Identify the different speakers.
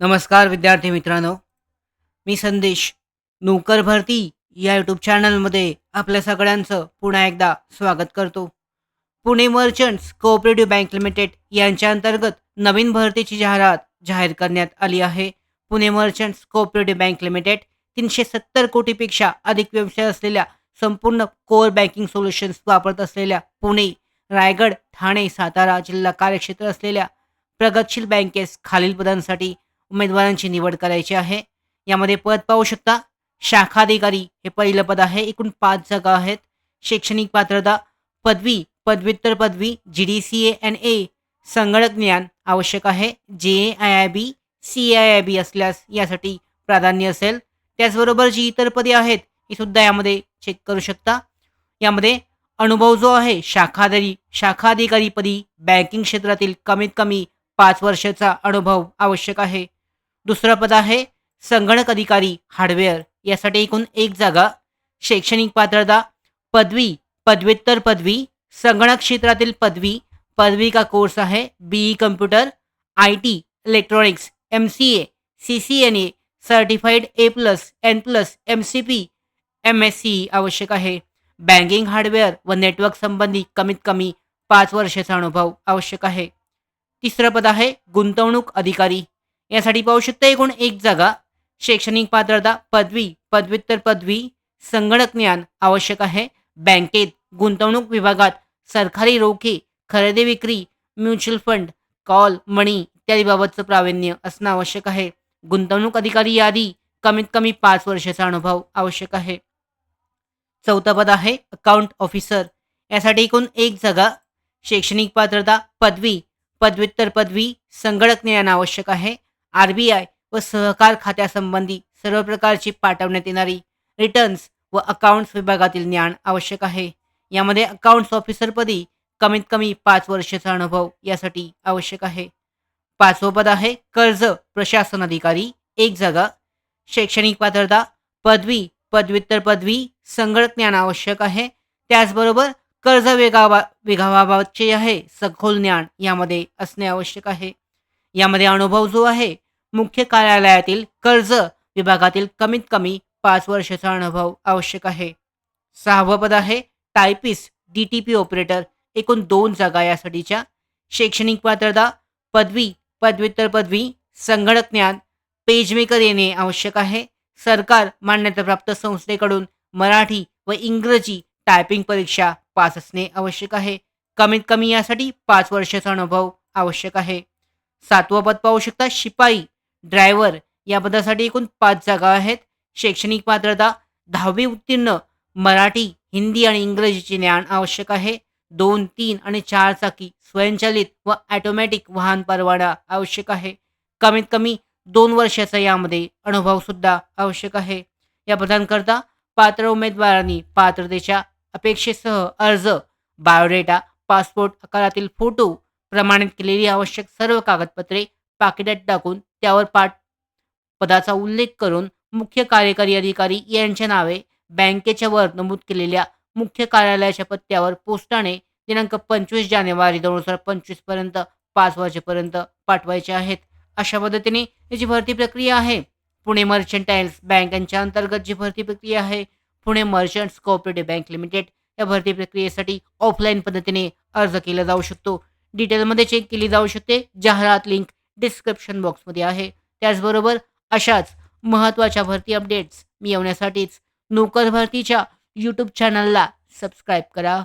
Speaker 1: नमस्कार विद्यार्थी मित्रांनो. मी संदेश नोकर भरती या यूट्यूब चॅनलमध्ये आपल्या सगळ्यांचं पुन्हा एकदा स्वागत करतो. Pune merchants cooperative bank limited यांच्या अंतर्गत नवीन भरतीची जाहिरात जाहीर करण्यात आली आहे. Pune merchants cooperative bank limited तीनशे सत्तर कोटीपेक्षा अधिक व्यवसाय असलेल्या संपूर्ण कोअर बँकिंग सोल्युशन्स वापरत असलेल्या पुणे रायगड ठाणे सातारा जिल्हा कार्यक्षेत्र असलेल्या प्रगतशील बँकेस खालील पदांसाठी उमेदवारांची निवड करायची आहे. यामध्ये पद पाहू शकता शाखाधिकारी हे पहिलं पद आहे एकूण पाच जागा आहेत. शैक्षणिक पात्रता पदवी पदव्युत्तर पदवी G D C N A संगणक ज्ञान आवश्यक आहे. J A I I B C A I I असल्यास यासाठी प्राधान्य असेल. त्याचबरोबर जी इतर पदे आहेत ही सुद्धा यामध्ये चेक करू शकता. यामध्ये अनुभव जो आहे शाखाधारी शाखाधिकारी पदी बँकिंग क्षेत्रातील कमीत कमी पाच वर्षाचा अनुभव आवश्यक आहे. दुसरं पद आहे संगणक अधिकारी हार्डवेअर. यासाठी एकूण एक जागा. शैक्षणिक पात्रता पदवी पदव्युत्तर पदवी. संगणक क्षेत्रातील पदवी पदवी का कोर्स आहे? B E computer I T electronics M C A C C N A certified A plus N plus M C P M S C आवश्यक आहे. बँकिंग हार्डवेअर व नेटवर्क संबंधी कमीत कमी पाच वर्षाचा अनुभव आवश्यक आहे. तिसरं पद आहे गुंतवणूक अधिकारी. यासाठी पाहू शकता एकूण एक जागा शैक्षणिक पात्रता पदवी पदव्युत्तर पदवी संगणक ज्ञान आवश्यक आहे. बँकेत गुंतवणूक विभागात सरकारी रोखे खरेदी विक्री म्युच्युअल फंड कॉल मनी इत्यादीबाबतचं प्रावीण्य असणं आवश्यक आहे. गुंतवणूक अधिकारी यादी कमीत कमी पाच वर्षाचा अनुभव आवश्यक आहे. चौथं पद आहे अकाउंट ऑफिसर यासाठी एकूण एक जागा शैक्षणिक पात्रता पदवी पदव्युत्तर पदवी संगणक ज्ञान आवश्यक आहे. आर बी आय व सहकार खात्यासंबंधी सर्व प्रकारची पाठवण्यात येणारी रिटर्न्स व अकाउंट्स विभागातील ज्ञान आवश्यक आहे. यामध्ये अकाउंट्स ऑफिसरपदी कमीत कमी पाच वर्षाचा अनुभव यासाठी आवश्यक आहे. पाचवं पद आहे कर्ज प्रशासन अधिकारी. एक जागा शैक्षणिक पात्रता पदवी पदव्युत्तर पदवी संगणक ज्ञान आवश्यक आहे. त्याचबरोबर कर्ज वेगावा वेगावाबाबतचे आहे सखोल ज्ञान यामध्ये असणे आवश्यक आहे. यामध्ये अनुभव जो आहे मुख्य कार्यालयातील कर्ज विभागातील कमीत कमी पाच वर्षाचा अनुभव आवश्यक आहे. सहावं पद आहे typist D T P operator एकूण दोन जागा यासाठीच्या. शैक्षणिक पात्रता पदवी पदव्युत्तर पदवी संगणक ज्ञान पेजमेकर येणे आवश्यक आहे. सरकार मान्यताप्राप्त संस्थेकडून मराठी व इंग्रजी टायपिंग परीक्षा पास असणे आवश्यक आहे. कमीत कमी यासाठी पाच वर्षाचा अनुभव आवश्यक आहे. सातवं पद पाहू शकता शिपाई ड्रायव्हर या पदासाठी एकूण पाच जागा आहेत. शैक्षणिक पात्रता दहावी उत्तीर्ण मराठी हिंदी आणि इंग्रजीचे ज्ञान आवश्यक आहे. दोन तीन आणि चार चाकी स्वयंचलित व ॲटोमॅटिक वाहन परवाना आवश्यक आहे. कमीत कमी दोन वर्षाचा यामध्ये अनुभव सुद्धा आवश्यक आहे. या पदांकरता पात्र उमेदवारांनी पात्रतेच्या अपेक्षेसह अर्ज बायोडेटा पासपोर्ट आकारातील फोटो प्रमाणित केलेली आवश्यक सर्व कागदपत्रे पाकिटात टाकून त्यावर पाठ पदाचा उल्लेख करून मुख्य कार्यकारी अधिकारी यांच्या नावे बँकेच्या वर नमूद केलेल्या मुख्य कार्यालयाच्या पत्त्यावर पोस्टाने दिनांक पंचवीस जानेवारी दोन हजार पंचवीसपर्यंत पाच वाजेपर्यंत पाठवायचे आहेत. अशा पद्धतीने याची भरती प्रक्रिया आहे पुणे मर्चंटाईल्स बँकांच्या अंतर्गत जी भरती प्रक्रिया आहे Pune merchants cooperative bank limited या भरती प्रक्रियेसाठी ऑफलाईन पद्धतीने अर्ज केला जाऊ शकतो. डिटेलमध्ये चेक केली जाऊ शकते. जाहिरात लिंक डिस्क्रिप्शन बॉक्समध्ये आहे. त्याचबरोबर अशाच महत्त्वाच्या भरती अपडेट्स मिळवण्यासाठीच नोकर भरतीच्या यूट्यूब चॅनलला सबस्क्राईब करा.